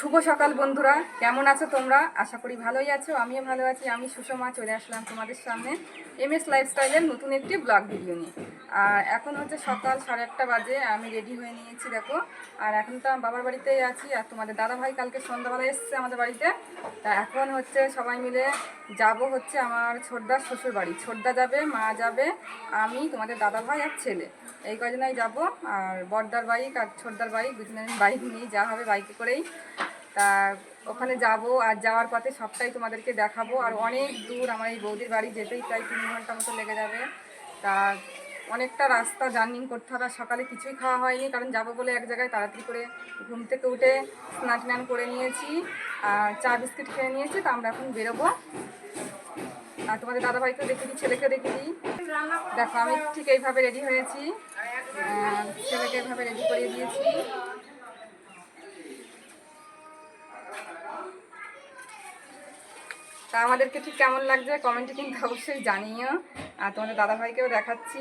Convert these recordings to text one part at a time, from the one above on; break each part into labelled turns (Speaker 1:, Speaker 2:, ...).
Speaker 1: শুভ সকাল বন্ধুরা। কেমন আছো তোমরা? আশা করি ভালোই আছো। আমিও ভালো আছি। আমি সুষমা, চলে আসলাম তোমাদের সামনে। এম এস লাইফস্টাইলের নতুন একটি ব্লগ ভিডিও নিয়ে। আর এখন হচ্ছে সকাল সাড়ে আটটা বাজে, আমি রেডি হয়ে নিয়েছি, দেখো। আর এখন তো আমি বাবার বাড়িতেই আছি, আর তোমাদের দাদা ভাই কালকে সন্ধ্যাবেলা এসছে আমাদের বাড়িতে। তা এখন হচ্ছে সবাই মিলে যাব হচ্ছে আমার ছোটদার শ্বশুর বাড়ি। ছোটদা যাবে, মা যাবে, আমি, তোমাদের দাদা ভাই আর ছেলে। এই কজনাই যাব, আর বড়দার বাইক আর ছোটদার বাইক দুজনের বাইক নিয়ে যা হবে বাইকে করেই। তা ওখানে যাব আর যাওয়ার পথে সবটাই তোমাদেরকে দেখাবো। আর অনেক দূর আমার এই বৌদির বাড়ি যেতেই প্রায় তিন ঘণ্টা মতো লেগে যাবে। তা অনেকটা রাস্তা জার্নিং করতে হবে আর সকালে কিছুই খাওয়া হয়নি, কারণ যাব বলে এক জায়গায় তাড়াতাড়ি করে ঘুম থেকে উঠে স্নান টান করে নিয়েছি আর চা বিস্কিট খেয়ে নিয়েছি, তা আমরা এখন বেরোবো। আর তোমাদের দাদাভাইকেও দেখে দিই, ছেলেকেও দেখে দিই। দেখো আমি ঠিক এইভাবে রেডি হয়েছি। ছেলেকে এইভাবে রেডি করিয়ে দিয়েছি। আমাদেরকে ঠিক কেমন লাগছে কমেন্টে কিন্তু অবশ্যই জানিও। আর তোমাদের দাদাভাইকেও দেখাচ্ছি।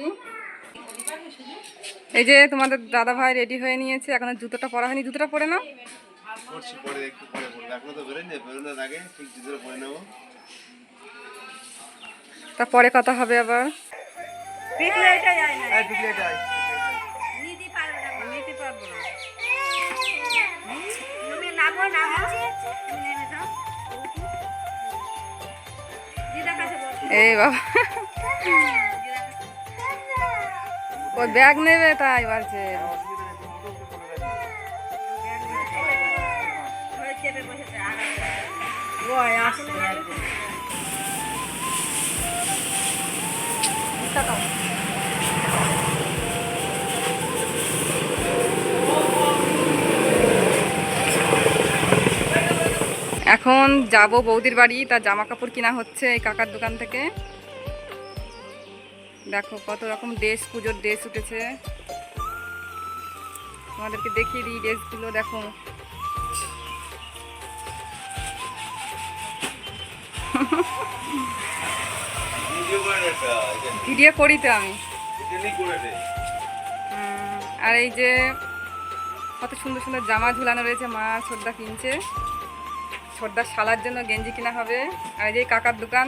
Speaker 1: এই যে তোমাদের দাদাভাই রেডি হয়ে নিয়েছে এখন জুতোটা পরা হয়নি। জুতোটা পরে নাও।
Speaker 2: করছি পরে একটু পরে পড়ব এখনও তো
Speaker 1: এই বাবা। ও ব্যাগ নেবে তাই বলছে। এখন যাব বৌদির বাড়ি, তার জামা কাপড় কিনা হচ্ছে এই কাকার দোকান থেকে। দেখো কত রকম ড্রেস, পুজোর ড্রেস উঠেছে। তোমাদেরকে দেখিয়ে দিই ড্রেসগুলো, দেখো।
Speaker 2: ভিডিও করে
Speaker 1: তো আমি। আর এই যে কত সুন্দর সুন্দর জামা ঝুলানো রয়েছে, মা ছোটদা কিনছে। ছোটদার শালার জন্য গেঞ্জি কিনা হবে। আর যে কাকার দোকান।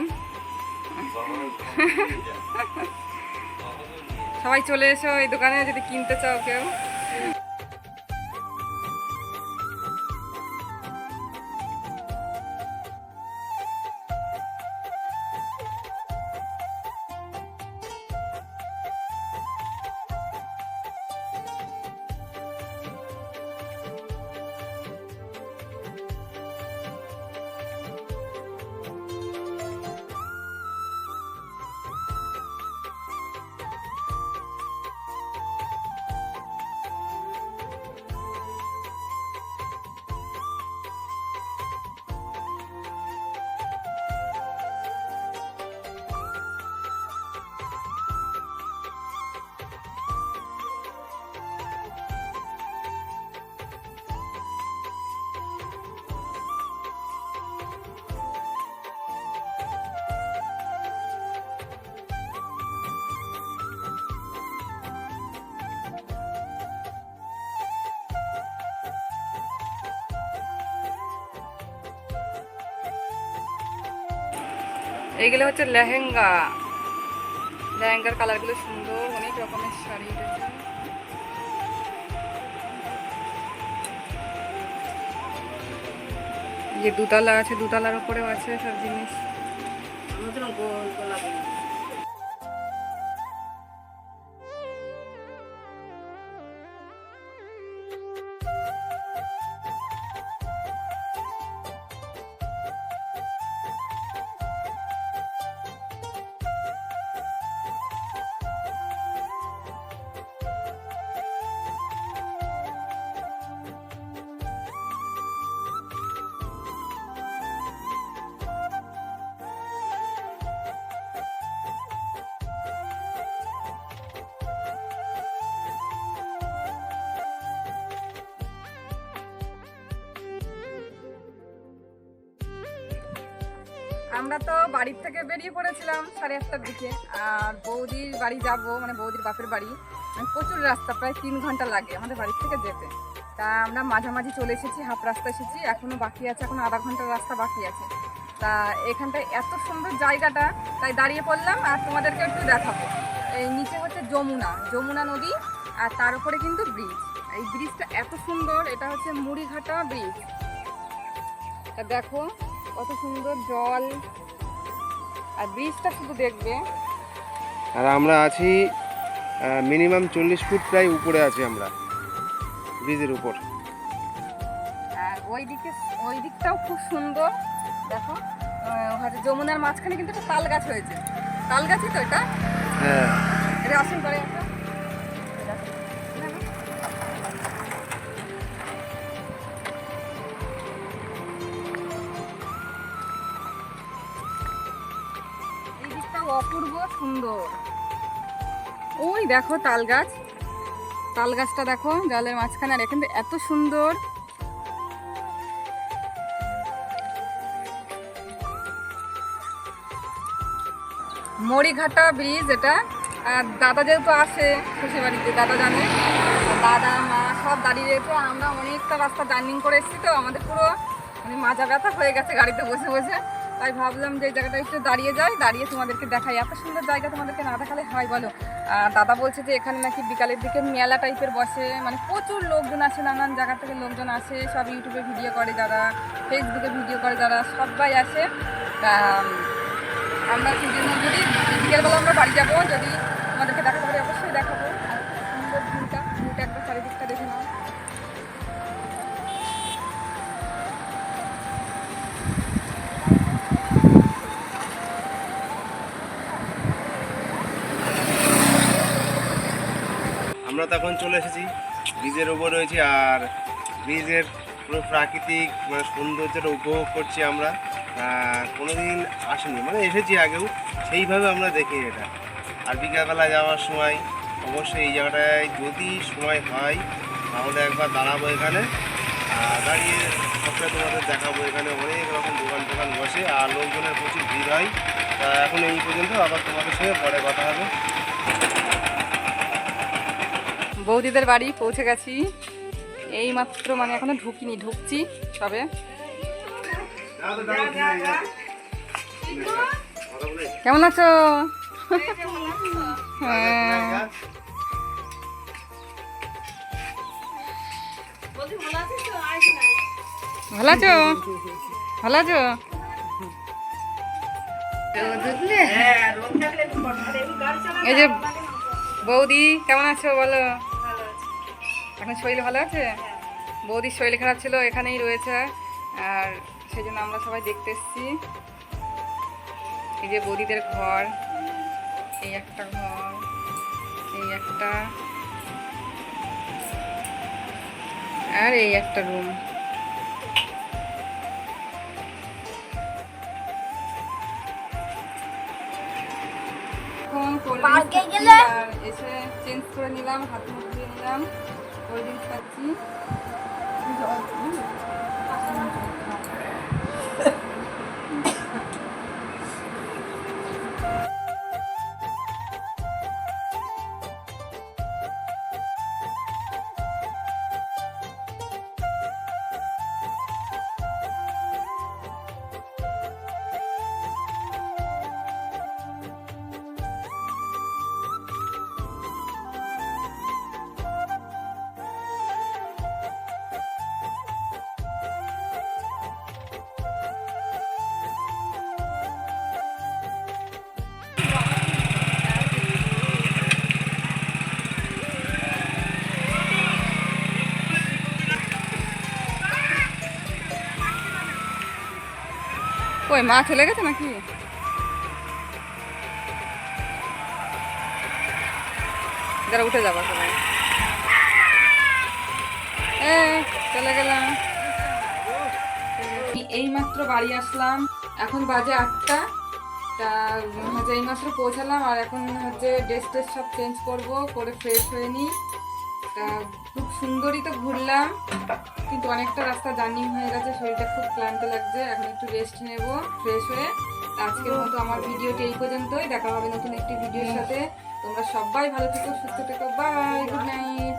Speaker 1: সবাই চলে এসো এই দোকানে যদি কিনতে চাও কেউ। এইগুলো হচ্ছে লেহেঙ্গা। লেহেঙ্গার কালারগুলো সুন্দর, অনেক রকমের শাড়ি যে দুতলা আছে, দুতলার উপরেও আছে সব জিনিস। আমরা তো বাড়ির থেকে বেরিয়ে পড়েছিলাম সাড়ে আটটার দিকে, আর বৌদির বাড়ি যাব মানে বৌদির বাপের বাড়ি মানে প্রচুর রাস্তা, প্রায় তিন ঘণ্টা লাগে আমাদের বাড়ির থেকে যেতে। তা আমরা মাঝামাঝি চলে এসেছি, হাফ রাস্তা এসেছি এখনও বাকি আছে, এখনও আধা ঘণ্টার রাস্তা বাকি আছে। তা এখানটায় এত সুন্দর জায়গাটা, তাই দাঁড়িয়ে পড়লাম, আর তোমাদেরকে একটু দেখাবো। এই নিচে হচ্ছে যমুনা যমুনা নদী, আর তার উপরে কিন্তু ব্রিজ এই ব্রিজটা এত সুন্দর, এটা হচ্ছে মুড়িঘাটা ব্রিজ তা দেখো কত সুন্দর জল। আর ব্রিজটা শুধু দেখবে।
Speaker 2: আর আমরা আছি মিনিমাম চল্লিশ ফুট প্রায় উপরে আছি আমরা ব্রিজের উপর।
Speaker 1: আর ওই দিকে ওই দিকটাও খুব সুন্দর। দেখো হয়তো যমুনার মাঝখানে কিন্তু একটা তাল গাছ হয়েছে তাল গাছই তো এটা?
Speaker 2: হ্যাঁ।
Speaker 1: এটা আসুন করে একটা? সুন্দর। ওই দেখো তাল গাছ তাল গাছটা দেখো, জলের মাঝখানে। আর এখান থেকে এত সুন্দর। মরিঘাটা ব্রিজ এটা। আর দাদা যেহেতু আসে শ্বশুর বাড়িতে, দাদা জানে। দাদা, মা সব দাঁড়িয়ে রয়েছে। আমরা অনেকটা রাস্তা জার্নিং করে এসেছি তো। আমাদের পুরো মানে মাজা ব্যথা হয়ে গেছে গাড়িতে বসে বসে। তাই ভাবলাম যে জায়গাটা একটু দাঁড়িয়ে যাই, দাঁড়িয়ে তোমাদেরকে দেখাই। এত সুন্দর জায়গা তোমাদেরকে না দেখালে হয় বলো? দাদা বলছে যে এখানে নাকি বিকালের দিকে মেলা টাইপের বসে মানে প্রচুর লোকজন আসে, নানান জায়গা থেকে লোকজন আসে, সব ইউটিউবে ভিডিও করে যারা ফেসবুকে ভিডিও করে যারা, সবাই আসে। আমরা সেজন্য যদি বিকেলবেলা আমরা বাড়ি যাব, যদি তোমাদেরকে দেখাতে পারি, অবশ্যই দেখাবো। আর সুন্দর ভিউটা ভিউটা একবার চারিদিকটা দেখে নাও।
Speaker 2: আমরা তো এখন চলে এসেছি। ব্রিজের উপর রয়েছি আর ব্রিজের পুরো প্রাকৃতিক মানে সৌন্দর্যটা উপভোগ করছি আমরা। কোনোদিন আসেনি মানে এসেছি আগেও, সেইভাবে আমরা দেখি এটা। আর বিকালবেলা যাওয়ার সময়, অবশ্যই এই জায়গাটায় যদি সময় হয়, তাহলে একবার দাঁড়াবো এখানে। আর দাঁড়িয়ে সবটা তোমাদের দেখাবো। এখানে অনেক রকম দোকান টোকান বসে, আর লোকজনের প্রচুর ভিড় হয়। তা এখন এই পর্যন্ত, আবার তোমাদের সঙ্গে পরে কথা হবে।
Speaker 1: বৌদিদের বাড়ি পৌঁছে গেছি। এই মাত্র মানে এখনও ঢুকিনি, ঢুকছি সবে। কেমন আছো? হ্যাঁ। ভালো আছো? ভালো আছো? এই যে বৌদি, কেমন আছো বলো? এখন শরীর ভালো আছে? বৌদির শরীর খারাপ ছিল এখানেই রয়েছে। আর সেই জন্য আমরা সবাই দেখতে এসছি। এই যে বৌদিদের ঘর এই একটা ঘর এই একটা আর এই একটা রুম এখন এসে চেঞ্জ করে নিলাম হাত মুখ দিয়ে নিলাম। কোল্ড ড্রিঙ্কস খাচ্ছি ওই মা চলে গেছে নাকি? যারা উঠে যাবা সবাই। চলে গেলাম। এই মাত্র বাড়ি আসলাম। এখন বাজে আটটা। তা হচ্ছে এই মাত্র পৌঁছালাম আর এখন হচ্ছে ড্রেস ট্রেস সব চেঞ্জ করব, করে ফ্রেশ হয়ে নিই। তা খুব সুন্দরই তো ঘুরলাম কিন্তু অনেকটা রাস্তা জার্নি হয়ে গেছে শরীরটা খুব ক্লান্ত লাগছে এখন একটু রেস্ট নেব ফ্রেশ হয়ে। আজকের মতো আমার ভিডিওটি এই পর্যন্তই দেখা হবে নতুন একটি ভিডিওর সাথে। তোমরা সবাই ভালো থেকো সুস্থ থেকো বাই গুড নাইট